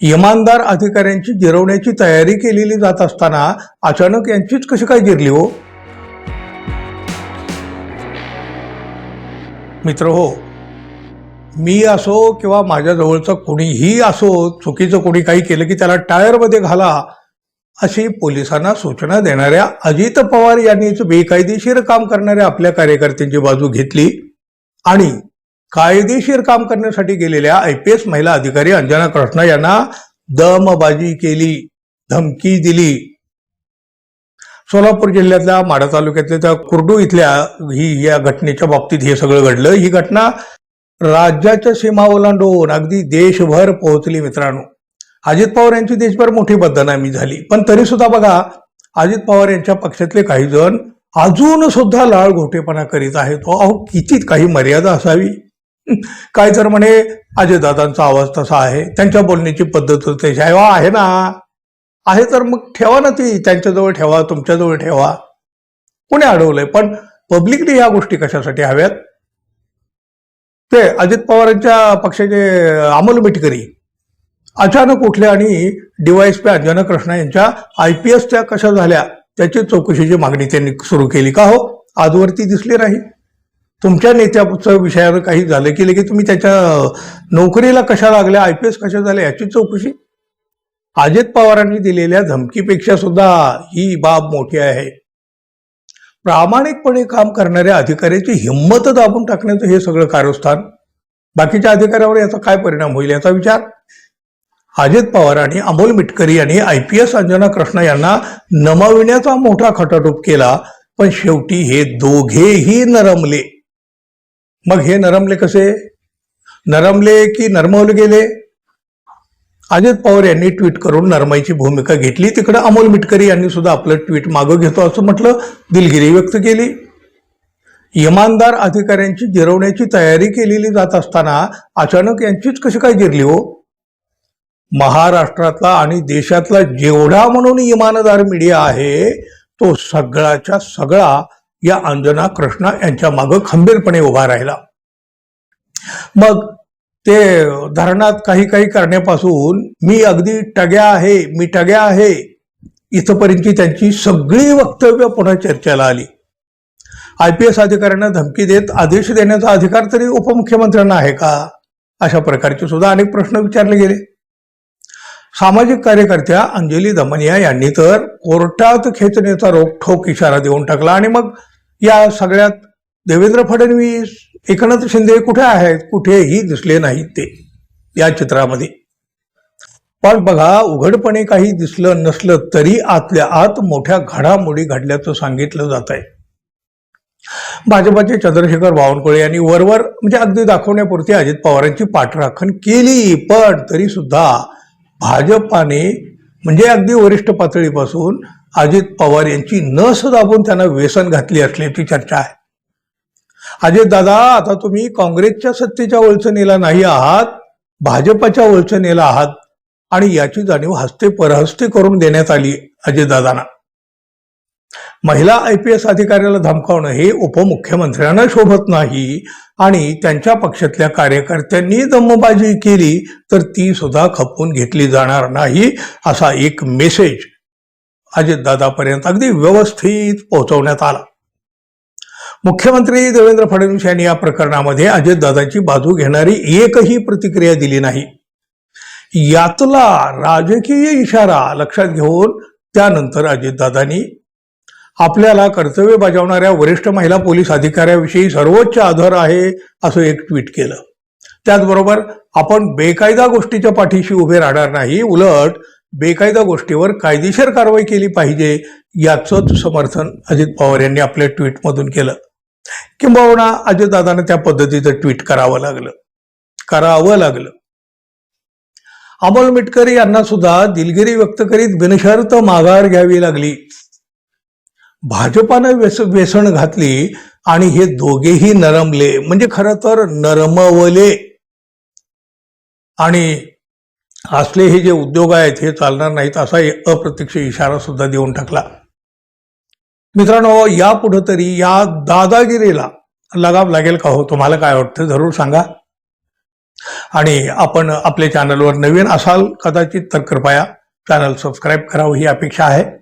इमानदार अधिकाऱ्यांची जिरवण्याची तयारी केलेली जात असताना अचानक यांचीच कशी काय जिरली हो? मित्र हो मी असो किंवा माझ्या जवळचं कोणीही असो चुकीचं कोणी काही केलं की त्याला टायरमध्ये घाला अशी पोलिसांना सूचना देणाऱ्या अजित पवार यांनीच बेकायदेशीर काम करणाऱ्या आपल्या कार्यकर्त्यांची बाजू घेतली आणि कायदेशीर काम करण्यासाठी गेलेल्या आय पी एस महिला अधिकारी अंजना कृष्ण यांना दमबाजी केली धमकी दिली. सोलापूर जिल्ह्यातल्या माढा तालुक्यातल्या त्या कुर्डू इथल्या ही या घटनेच्या बाबतीत हे सगळं घडलं. ही घटना राज्याच्या सीमा ओलांडून अगदी देशभर पोहोचली मित्रांनो. अजित पवार यांची देशभर मोठी बदनामी झाली. पण तरी सुद्धा बघा अजित पवार यांच्या पक्षातले काही जण अजून सुद्धा लाळ घोटेपणा करीत आहेत. अहो किती काही मर्यादा असावी. काय तर म्हणे अजयदादांचा आवाज तसा आहे त्यांच्या बोलण्याची पद्धत तशी आहे. वा आहे ना. आहे तर मग ठेवा ना ती. त्यांच्याजवळ ठेवा तुमच्याजवळ ठेवा. कोणी अडवलंय? पण पब्लिकली ह्या गोष्टी कशासाठी हव्यात? ते अजित पवारांच्या पक्षाचे अमोल मिटकरी अचानक उठले आणि डीवायएसपी अंजना कृष्णा यांच्या आय पी एस त्या कशा झाल्या त्याची चौकशीची मागणी त्यांनी सुरू केली का हो? आजवरती दिसली नाही. तुमच्या नेत्याचं विषयावर काही झालं की की तुम्ही त्याच्या नोकरीला कशा लागल्या आय पी एस कशा झाल्या याची चौकशी? अजित पवारांनी दिलेल्या धमकीपेक्षा सुद्धा ही बाब मोठी आहे. प्रामाणिकपणे काम करणाऱ्या अधिकाऱ्याची हिंमत दाबून टाकण्याचं हे सगळं कारस्थान बाकीच्या अधिकाऱ्यावर याचा काय परिणाम होईल याचा विचार? अजित पवार आणि अमोल मिटकरी यांनी I P S Anjana Krishna यांना नमविण्याचा मोठा खटाटोप केला पण शेवटी हे दोघेही नरमले. मग हे नरमले कसे? नरमले की नरमवले गेले? अजित पवार यांनी ट्विट करून नरमाईची भूमिका घेतली. तिकडे अमोल मिटकरी यांनी सुद्धा आपलं ट्विट मागं घेतो असं म्हटलं दिलगिरी व्यक्त केली. इमानदार अधिकाऱ्यांची जिरवण्याची तयारी केलेली जात असताना अचानक यांचीच कशी काय जिरली हो? महाराष्ट्रातला आणि देशातला जेवढा म्हणून इमानदार मीडिया आहे तो सगळाच्या सगळा या अंजना कृष्णा यांच्या मागं खंबीरपणे उभा राहिला. मग ते धरणात काही काही करण्यापासून मी अगदी टग्या आहे मी टग्या आहे इथपर्यंतची त्यांची सगळी वक्तव्य पुन्हा चर्चेला आली. आय पी एस अधिकाऱ्यांना धमकी देत आदेश देण्याचा अधिकार तरी उपमुख्यमंत्र्यांना आहे का? अशा प्रकारचे सुद्धा अनेक प्रश्न विचारले गेले. सामाजिक कार्यकर्त्या अंजली दमनिया यांनी तर कोर्टात खेचण्याचा रोखठोक इशारा देऊन टाकला आणि मग या सगळ्यात देवेंद्र फडणवीस एकनाथ शिंदे कुठे आहेत? कुठेही दिसले नाहीत ते या चित्रामध्ये. पण बघा उघडपणे काही दिसलं नसलं तरी आतल्या आत मोठ्या घडामोडी घडल्याचं सांगितलं जात आहे भाजपाचे चंद्रशेखर बावनकुळे यांनी वरवर म्हणजे अगदी दाखवण्यापुरती अजित पवारांची पाठराखण केली पण तरी सुद्धा भाजपाने म्हणजे अगदी वरिष्ठ पातळीपासून अजित पवार यांची नस दाबून त्यांना व्यसन घातली असल्याची चर्चा आहे. अजित दादा आता तुम्ही काँग्रेसच्या सत्तेच्या वळचणीला नाही आहात भाजपाच्या वळचणीला आहात आणि याची जाणीव हस्ते परहस्ते करून देण्यात आली अजितदादांना महिला आय पी एस अधिकाऱ्याला धमकावणं हे उपमुख्यमंत्र्यांना शोभत नाही आणि त्यांच्या पक्षातल्या कार्यकर्त्यांनी दमबाजी केली तर ती सुद्धा खपवून घेतली जाणार नाही असा एक मेसेज अजितदादापर्यंत अगदी व्यवस्थित पोहोचवण्यात आला. मुख्यमंत्री देवेंद्र फडणवीस यांनी या प्रकरणामध्ये अजितदादाची बाजू घेणारी एकही प्रतिक्रिया दिली नाही. यातला राजकीय इशारा लक्षात घेऊन त्यानंतर अजितदादांनी आपल्याला कर्तव्य बजावणाऱ्या वरिष्ठ महिला पोलीस अधिकाऱ्याविषयी सर्वोच्च आदर आहे असं एक ट्विट केलं. त्याचबरोबर आपण बेकायदा गोष्टीच्या पाठीशी उभे राहणार नाही उलट बेकायदा गोष्टीवर कायदेशीर कारवाई केली पाहिजे याचंच समर्थन अजित पवार यांनी आपल्या ट्विटमधून केलं. किंबहुना अजितदादांना त्या पद्धतीचं ट्विट करावं लागलं. करावं लागलं. अमोल मिटकरी यांना सुद्धा दिलगिरी व्यक्त करीत बिनशर्त माघार घ्यावी लागली. भाजपानं व्यस व्यसन घातली आणि हे दोघेही नरमले. म्हणजे खरं तर नरमवले. आणि असले हे जे उद्योग आहेत हे चालणार नाहीत असा अप्रत्यक्ष इशारा सुद्धा देऊन टाकला. मित्रांनो या पुढे तरी या दादागिरीला लगाम लागेल का हो? तुम्हाला काय वाटतं? जरूर सांगा. आणि आपण आपल्या चॅनलवर नवीन असाल कदाचित तर कृपया चॅनल सबस्क्राईब करावं ही अपेक्षा आहे.